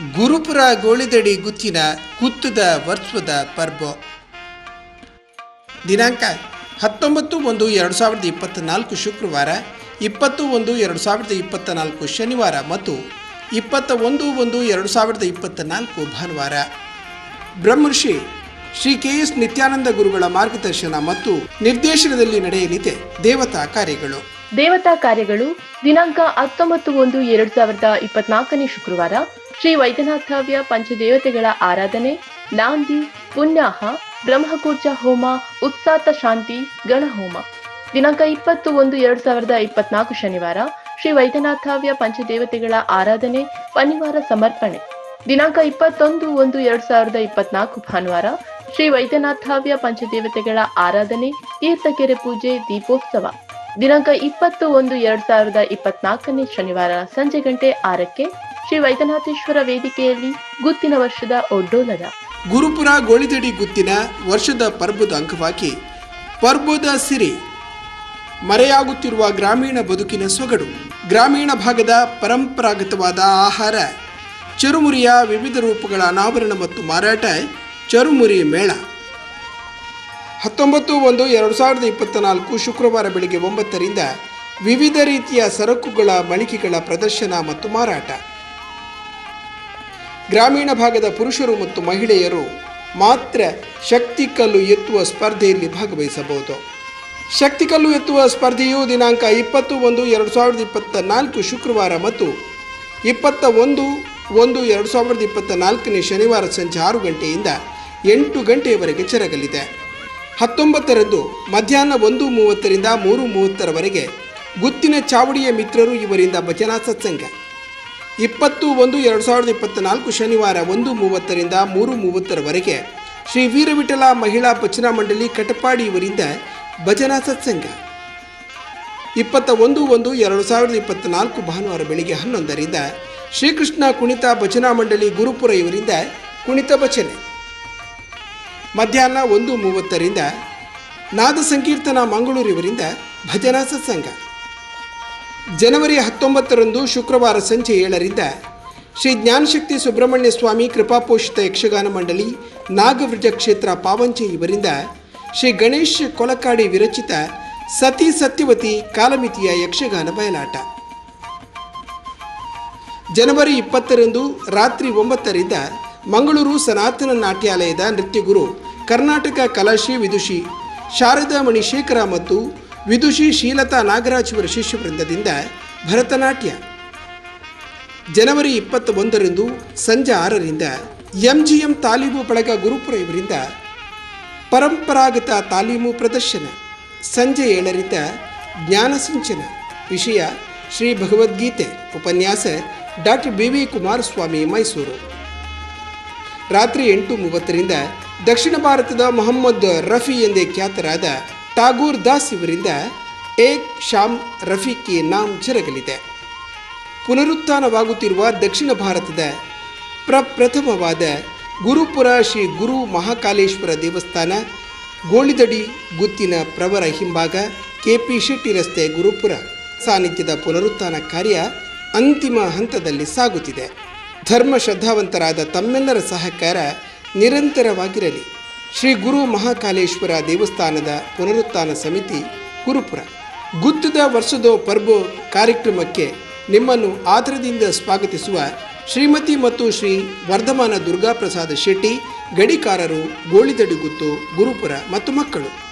ಗುರುಪುರ ಗೋಳಿದಡಿ ಗುತ್ತಿನ ಕುತ್ತದ ವರ್ಷದ ಪರ್ಬ ದಿನಾಂಕ ಹತ್ತೊಂಬತ್ತು ಒಂದು ಎರಡು ಸಾವಿರದ ಇಪ್ಪತ್ತ್ನಾಲ್ಕು ಶುಕ್ರವಾರ, ಇಪ್ಪತ್ತು ಒಂದು ಎರಡು ಸಾವಿರದ ಇಪ್ಪತ್ತ ನಾಲ್ಕು ಶನಿವಾರ ಮತ್ತು ಇಪ್ಪತ್ತ ಒಂದು ಒಂದು ಎರಡು ಸಾವಿರದ ಇಪ್ಪತ್ತ ನಾಲ್ಕು ಭಾನುವಾರ. ಬ್ರಹ್ಮರ್ಷಿ ಶ್ರೀ ಕೆ ಎಸ್ ನಿತ್ಯಾನಂದ ಗುರುಗಳ ಮಾರ್ಗದರ್ಶನ ಮತ್ತು ನಿರ್ದೇಶನದಲ್ಲಿ ನಡೆಯಲಿದೆ ದೇವತಾ ಕಾರ್ಯಗಳು. ದೇವತಾ ಕಾರ್ಯಗಳು ದಿನಾಂಕ ಹತ್ತೊಂಬತ್ತು ಒಂದು ಎರಡು ಸಾವಿರದ ಇಪ್ಪತ್ನಾಲ್ಕನೇ ಶುಕ್ರವಾರ ಶ್ರೀ ವೈದ್ಯನಾಥಾವ್ಯ ಪಂಚದೇವತೆಗಳ ಆರಾಧನೆ, ನಾಂದಿ, ಪುಣ್ಯಾಹ, ಬ್ರಹ್ಮಕೂರ್ಜ ಹೋಮ, ಉತ್ಸಾತ ಶಾಂತಿ ಗಣಹೋಮ ದಿನಾಂಕ ಇಪ್ಪತ್ತು ಒಂದು ಎರಡು ಸಾವಿರದ ಇಪ್ಪತ್ನಾಲ್ಕು ಶನಿವಾರ ಶ್ರೀ ವೈದ್ಯನಾಥಾವ್ಯ ಪಂಚದೇವತೆಗಳ ಆರಾಧನೆ, ಪನಿವಾರ ಸಮರ್ಪಣೆ. ದಿನಾಂಕ ಇಪ್ಪತ್ತೊಂದು ಒಂದು ಎರಡು ಸಾವಿರದ ಇಪ್ಪತ್ನಾಲ್ಕು ಭಾನುವಾರ ಶ್ರೀ ವೈದ್ಯನಾಥಾವ್ಯ ಪಂಚದೇವತೆಗಳ ಆರಾಧನೆ, ತೀರ್ಥಕೆರೆ ಪೂಜೆ, ದೀಪೋತ್ಸವ. ದಿನಾಂಕ ಇಪ್ಪತ್ತು ಒಂದು ಎರಡ್ ಸಾವಿರದ ಇಪ್ಪತ್ನಾಲ್ಕನೇ ಶನಿವಾರ ಸಂಜೆ ಗಂಟೆ ಆರಕ್ಕೆ ಶ್ರೀ ವೈದ್ಯನಾಥೇಶ್ವರ ವೇದಿಕೆಯಲ್ಲಿ ಗುತ್ತಿನ ವರ್ಷದ ಒಡ್ಡೋಲದ ಗುರುಪುರ ಗೋಳಿದಡಿ ಗುತ್ತಿನ ವರ್ಷದ ಪರ್ಬದ ಅಂಗವಾಗಿ ಪರ್ಬದ ಸಿರಿ ಮರೆಯಾಗುತ್ತಿರುವ ಗ್ರಾಮೀಣ ಬದುಕಿನ ಸೊಗಡು. ಗ್ರಾಮೀಣ ಭಾಗದ ಪರಂಪರಾಗತವಾದ ಆಹಾರ, ಚರುಮುರಿಯ ವಿವಿಧ ರೂಪಗಳ ಅನಾವರಣ ಮತ್ತು ಮಾರಾಟ, ಚರುಮುರಿ ಮೇಳ. ಹತ್ತೊಂಬತ್ತು ಒಂದು ಎರಡು ಸಾವಿರದ ಇಪ್ಪತ್ತ ನಾಲ್ಕು ಶುಕ್ರವಾರ ಬೆಳಗ್ಗೆ ಒಂಬತ್ತರಿಂದ ವಿವಿಧ ರೀತಿಯ ಸರಕುಗಳ ಮಳಿಗೆಗಳ ಪ್ರದರ್ಶನ ಮತ್ತು ಮಾರಾಟ. ಗ್ರಾಮೀಣ ಭಾಗದ ಪುರುಷರು ಮತ್ತು ಮಹಿಳೆಯರು ಮಾತ್ರ ಶಕ್ತಿ ಕಲ್ಲು ಎತ್ತುವ ಸ್ಪರ್ಧೆಯಲ್ಲಿ ಭಾಗವಹಿಸಬಹುದು. ಶಕ್ತಿ ಕಲ್ಲು ಎತ್ತುವ ಸ್ಪರ್ಧೆಯು ದಿನಾಂಕ ಇಪ್ಪತ್ತು ಒಂದು ಎರಡು ಸಾವಿರದ ಇಪ್ಪತ್ತ ನಾಲ್ಕು ಶುಕ್ರವಾರ ಮತ್ತು ಇಪ್ಪತ್ತ ಒಂದು ಒಂದು ಎರಡು ಸಾವಿರದ ಇಪ್ಪತ್ತ ನಾಲ್ಕನೇ ಶನಿವಾರ ಸಂಜೆ ಆರು ಗಂಟೆಯಿಂದ ಎಂಟು ಗಂಟೆಯವರೆಗೆ ಜರಗಲಿದೆ. ಹತ್ತೊಂಬತ್ತರಂದು ಮಧ್ಯಾಹ್ನ ಒಂದು ಮೂವತ್ತರಿಂದ ಮೂರು ಮೂವತ್ತರವರೆಗೆ ಗುತ್ತಿನ ಚಾವಡಿಯ ಮಿತ್ರರು ಇವರಿಂದ ಭಜನಾ ಸತ್ಸಂಗ. ಇಪ್ಪತ್ತು ಒಂದು ಎರಡು ಸಾವಿರದ ಇಪ್ಪತ್ತ್ನಾಲ್ಕು ಶನಿವಾರ ಒಂದು ಮೂವತ್ತರಿಂದ ಮೂರು ಮೂವತ್ತರವರೆಗೆ ಶ್ರೀ ವೀರವಿಠಲ ಮಹಿಳಾ ಭಜನಾ ಮಂಡಳಿ ಕಟಪಾಡಿ ಇವರಿಂದ ಭಜನಾ ಸತ್ಸಂಗ. ಇಪ್ಪತ್ತ ಒಂದು ಒಂದು ಎರಡು ಸಾವಿರದ ಇಪ್ಪತ್ತ್ನಾಲ್ಕು ಭಾನುವಾರ ಬೆಳಿಗ್ಗೆ ಹನ್ನೊಂದರಿಂದ ಶ್ರೀಕೃಷ್ಣ ಕುಣಿತ ಭಜನಾ ಮಂಡಳಿ ಗುರುಪುರ ಇವರಿಂದ ಕುಣಿತ ಭಜನೆ. ಮಧ್ಯಾಹ್ನ ಒಂದು ಮೂವತ್ತರಿಂದ ನಾದ ಸಂಕೀರ್ತನ ಮಂಗಳೂರು ಇವರಿಂದ ಭಜನಾ ಸತ್ಸಂಗ. ಜನವರಿ ಹತ್ತೊಂಬತ್ತರಂದು ಶುಕ್ರವಾರ ಸಂಜೆ ಏಳರಿಂದ ಶ್ರೀ ಜ್ಞಾನಶಕ್ತಿ ಸುಬ್ರಹ್ಮಣ್ಯ ಸ್ವಾಮಿ ಕೃಪಾಪೋಷಿತ ಯಕ್ಷಗಾನ ಮಂಡಳಿ ನಾಗವೃಜ ಕ್ಷೇತ್ರ ಪಾವಂಚೆ ಇವರಿಂದ ಶ್ರೀ ಗಣೇಶ್ ಕೊಲಕಾಡಿ ವಿರಚಿತ ಸತಿ ಸತ್ಯವತಿ ಕಾಲಮಿತಿಯ ಯಕ್ಷಗಾನ ಬಯಲಾಟ. ಜನವರಿ ಇಪ್ಪತ್ತರಂದು ರಾತ್ರಿ ಒಂಬತ್ತರಿಂದ ಮಂಗಳೂರು ಸನಾತನ ನಾಟ್ಯಾಲಯದ ನೃತ್ಯಗುರು ಕರ್ನಾಟಕ ಕಲಾಶ್ರೀ ವಿದುಷಿ ಶಾರದಾ ಮಣಿಶೇಖರ ಮತ್ತು ವಿದುಷಿ ಶೀಲತಾ ನಾಗರಾಜ್ ಅವರ ಶಿಷ್ಯವೃಂದದಿಂದ ಭರತನಾಟ್ಯ. ಜನವರಿ ಇಪ್ಪತ್ತ ಒಂದರಂದು ಸಂಜೆ ಆರರಿಂದ ಎಂ ಜಿ ಎಂ ತಾಲೀಮು ಬಳಗ ಗುರುಪುರ ಇವರಿಂದ ಪರಂಪರಾಗತ ತಾಲೀಮು ಪ್ರದರ್ಶನ. ಸಂಜೆ ಏಳರಿಂದ ಜ್ಞಾನಸಿಂಚನ ವಿಷಯ ಶ್ರೀ ಭಗವದ್ಗೀತೆ. ಉಪನ್ಯಾಸ doctor B V Kumaraswamy, Mysuru. ರಾತ್ರಿ ಎಂಟು ಮೂವತ್ತರಿಂದ ದಕ್ಷಿಣ ಭಾರತದ ಮೊಹಮ್ಮದ್ ರಫಿ ಎಂದೇ ಖ್ಯಾತರಾದ ಟಾಗೂರ್ ದಾಸ್ ಇವರಿಂದ ಏಕ್ ಶಾಮ್ ರಫೀಕಿ ನಾಮ್ ಜರಗಲಿದೆ. ಪುನರುತ್ಥಾನವಾಗುತ್ತಿರುವ ದಕ್ಷಿಣ ಭಾರತದ ಪ್ರಪ್ರಥಮವಾದ ಗುರುಪುರ ಶ್ರೀ ಗುರು ಮಹಾಕಾಲೇಶ್ವರ ದೇವಸ್ಥಾನ, ಗೋಳಿದಡಿ ಗುತ್ತಿನ ಪ್ರವರ ಹಿಂಭಾಗ ಕೆಪಿ ಶೆಟ್ಟಿ ರಸ್ತೆ ಗುರುಪುರ ಸಾನ್ನಿಧ್ಯದ ಪುನರುತ್ಥಾನ ಕಾರ್ಯ ಅಂತಿಮ ಹಂತದಲ್ಲಿ ಸಾಗುತ್ತಿದೆ. ಧರ್ಮ ಶ್ರದ್ಧಾವಂತರಾದ ತಮ್ಮೆಲ್ಲರ ಸಹಕಾರ ನಿರಂತರವಾಗಿರಲಿ. ಶ್ರೀ ಗುರು ಮಹಾಕಾಲೇಶ್ವರ ದೇವಸ್ಥಾನದ ಪುನರುತ್ಥಾನ ಸಮಿತಿ ಗುರುಪುರ ಗುತ್ತದ ವರ್ಷದ ಪರ್ಬೋ ಕಾರ್ಯಕ್ರಮಕ್ಕೆ ನಿಮ್ಮನ್ನು ಆದರದಿಂದ ಸ್ವಾಗತಿಸುವ ಶ್ರೀಮತಿ ಮತ್ತು ಶ್ರೀ ವರ್ಧಮಾನ ದುರ್ಗಾಪ್ರಸಾದ ಶೆಟ್ಟಿ, ಗಡಿಕಾರರು ಗೋಳಿದಡಿ ಗುತ್ತು ಗುರುಪುರ ಮತ್ತು ಮಕ್ಕಳು.